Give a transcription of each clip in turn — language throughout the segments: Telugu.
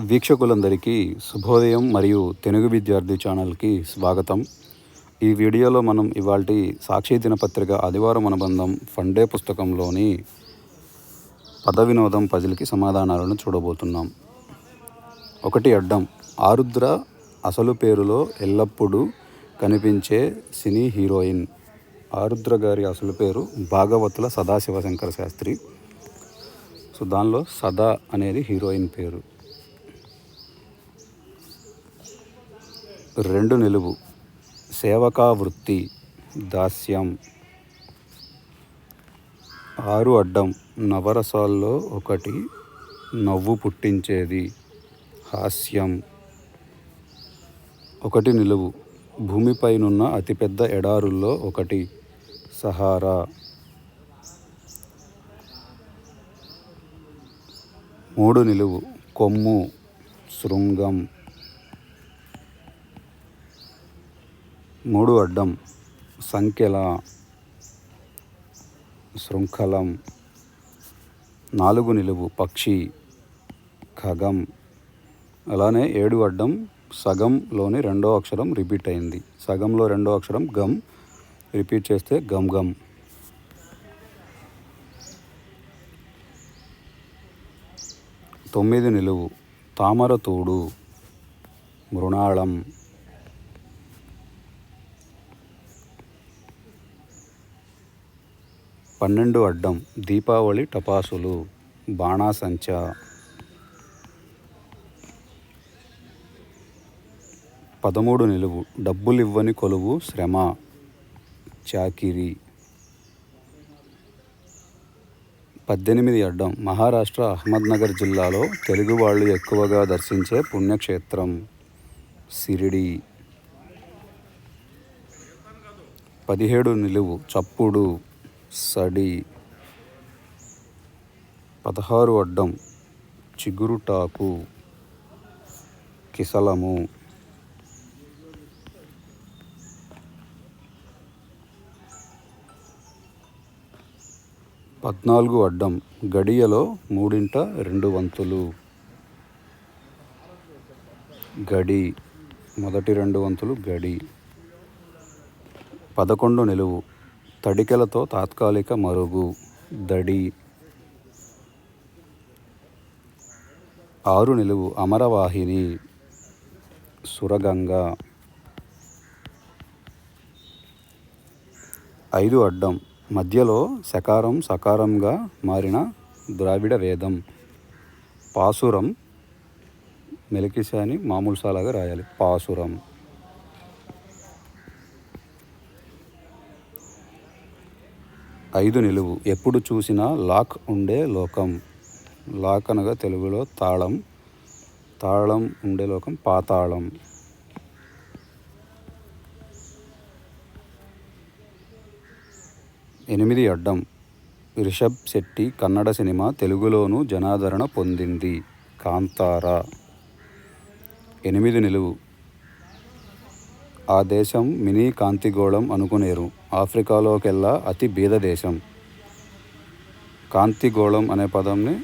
వీక్షకులందరికీ శుభోదయం మరియు తెలుగు విద్యార్థి ఛానల్కి స్వాగతం. ఈ వీడియోలో మనం ఇవాళ సాక్షి దినపత్రిక ఆదివారం అనుబంధం ఫండే పుస్తకంలోని పద వినోదం పజిల్కి సమాధానాలను చూడబోతున్నాం. ఒకటి అడ్డం ఆరుద్ర అసలు పేరులో ఎల్లప్పుడూ కనిపించే సినీ హీరోయిన్. ఆరుద్ర గారి అసలు పేరు భాగవతుల సదాశివశంకర శాస్త్రి. సో దానిలో సదా అనేది హీరోయిన్ పేరు. రెండు నిలువు. సేవకా వృత్తి దాస్యం. ఆరు అడ్డం. నవరసాల్లో ఒకటి నవ్వు పుట్టించేది. హాస్యం. ఒకటి నిలువు. భూమిపైనున్న అతిపెద్ద ఎడారుల్లో ఒకటి. సహారా. మూడు నిలువు. కొమ్ము శృంగం. మూడు అడ్డం సంఖ్యల శృంఖలం నాలుగు నిలువు పక్షి ఖగం. అలానే ఏడు అడ్డం సగంలోని రెండో అక్షరం రిపీట్ అయింది. సగంలో రెండో అక్షరం గమ్ రిపీట్ చేస్తే గమ్ గమ్. తొమ్మిది నిలువు తామర తూడు మృణాళం. పన్నెండు అడ్డం దీపావళి టపాసులు బాణాసంచా. పదమూడు నిలువు డబ్బులివ్వని కొలువు శ్రమ. చాకిరి. పద్దెనిమిది అడ్డం మహారాష్ట్ర అహ్మద్నగర్ జిల్లాలో తెలుగు వాళ్ళు ఎక్కువగా దర్శించే పుణ్యక్షేత్రం సిరిడి. పదిహేడు నిలువు చప్పుడు. సడి. పదహారు అడ్డం. చిగురుటాకు. కిసలము. పద్నాలుగు అడ్డం. గడియలో మూడింట రెండు వంతులు. గడి. మొదటి రెండు వంతులు గడి. పదకొండు నిలువు. తడికెలతో తాత్కాలిక మరుగు దడి ఆరు నిలువు అమరవాహిని సురగంగ ఐదు అడ్డం మధ్యలో సకారం సకారంగా మారిన ద్రావిడ వేదం పాసురం మెలికిసాని మామూలు సాలాగా రాయాలి. పాసురం. ఐదు నిలువు. ఎప్పుడు చూసినా లాక్ ఉండే లోకం. లాక్ అనగా తెలుగులో తాళం. తాళం ఉండే లోకం పాతాళం. ఎనిమిది అడ్డం. రిషబ్ శెట్టి కన్నడ సినిమా తెలుగులోనూ జనాదరణ పొందింది. కాంతారా. ఎనిమిది నిలువు. ఆ దేశం మినీ కాంతిగోళం అనుకునేరు. ఆఫ్రికాలోకెల్లా అతి బీద దేశం. కాంతిగోళం అనే పదంని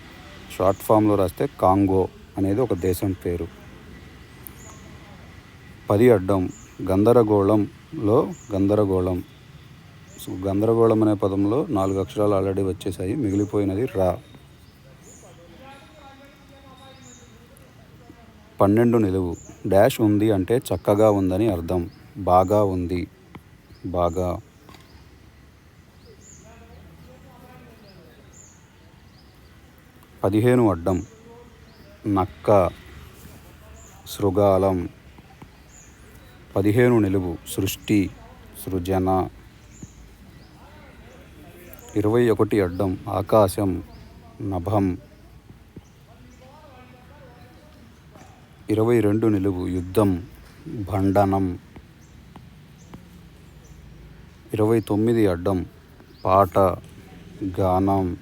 షార్ట్ ఫామ్లో రాస్తే కాంగో అనేది ఒక దేశం పేరు. పది అడ్డం. గందరగోళంలో గందరగోళం. సో గందరగోళం అనే పదంలో నాలుగు అక్షరాలు ఆల్రెడీ వచ్చేసాయి మిగిలిపోయినది రా. పన్నెండు నిలువు. డాష్ ఉంది అంటే చక్కగా ఉందని అర్థం. బాగా ఉంది. బాగా. పదిహేను అడ్డం. నక్క. శృగాలం. పదిహేను నిలువు. సృష్టి. సృజన. ఇరవై ఒకటి అడ్డం. ఆకాశం. నభం. ఇరవై రెండు నిలువు యుద్ధం భండనం ఇరవై తొమ్మిది అడ్డం పాట గానం.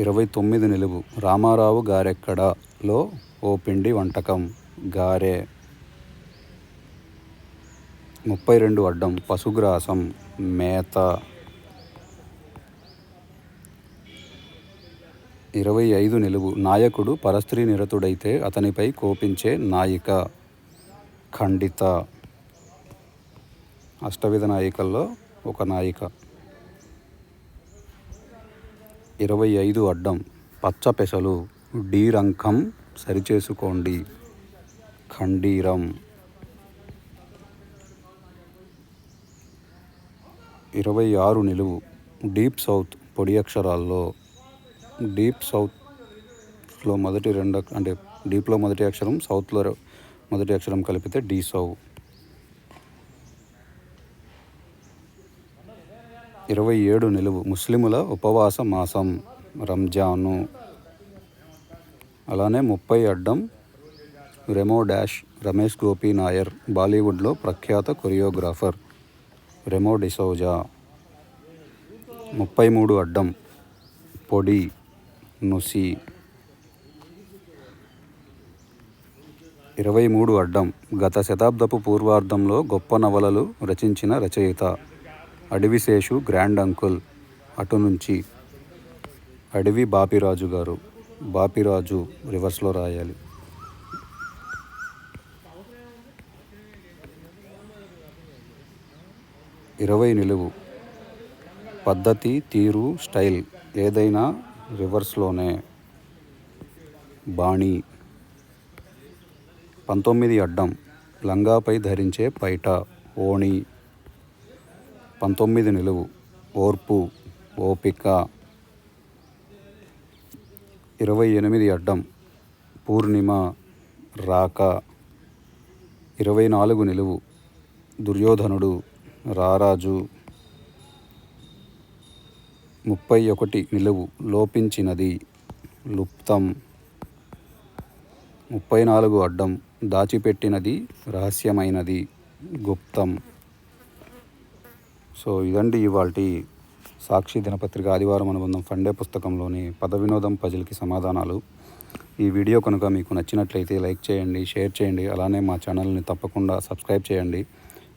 ఇరవై తొమ్మిది నిలువు రామారావు గారెక్కడలో ఓ పిండి వంటకం గారె. ముప్పై రెండు అడ్డం పశుగ్రాసం మేత. ఇరవై ఐదు నిలువు. నాయకుడు పరస్త్రీ నిరతుడైతే అతనిపై కోపించే నాయిక. ఖండిత. అష్టవిధ నాయికల్లో ఒక నాయిక. ఇరవై ఐదు అడ్డం. పచ్చ పెసలు. డీరంకం సరిచేసుకోండి. ఖండీరం. ఇరవై ఆరు నిలువు. Deep south. పొడి అక్షరాల్లో. డీప్ సౌత్లో మొదటి రెండు అంటే డీప్లో మొదటి అక్షరం సౌత్లో మొదటి అక్షరం కలిపితే డీ సౌ. ఇరవై ఏడు నిలువు. ముస్లిముల ఉపవాస మాసం రంజాను. అలానే ముప్పై అడ్డం రెమో డాష్ రమేష్ గోపి నాయర్ బాలీవుడ్లో ప్రఖ్యాత కొరియోగ్రాఫర్ రెమో డిసౌజా. ముప్పై మూడు అడ్డం పొడి. నుసి ఇరవై మూడు అడ్డం. గత శతాబ్దపు పూర్వార్ధంలో గొప్ప నవలలు రచించిన రచయిత అడవిశేషు గ్రాండ్ అంకుల్ అటు నుంచి అడవి బాపిరాజు గారు. బాపిరాజు రివర్స్లో రాయాలి. ఇరవై నిలువు. పద్ధతి తీరు స్టైల్ ఏదైనా రివర్స్లోనే బాణీ పంతొమ్మిది అడ్డం లంగాపై ధరించే పైట ఓణి పంతొమ్మిది నిలువు ఓర్పు ఓపిక ఇరవై ఎనిమిది అడ్డం పూర్ణిమ రాక ఇరవై నాలుగు నిలువు దుర్యోధనుడు రారాజు ముప్పై ఒకటి నిలువు లోపించినది లుప్తం. ముప్పై నాలుగు అడ్డం దాచిపెట్టినది రహస్యమైనది గుప్తం. సో ఇదండి ఇవాళ సాక్షి దినపత్రిక ఆదివారం అనుబంధం ఫండే పుస్తకంలోని పద వినోదం పజిల్కి సమాధానాలు. ఈ వీడియో కనుక మీకు నచ్చినట్లయితే లైక్ చేయండి షేర్ చేయండి అలానే మా ఛానల్ని తప్పకుండా సబ్స్క్రైబ్ చేయండి.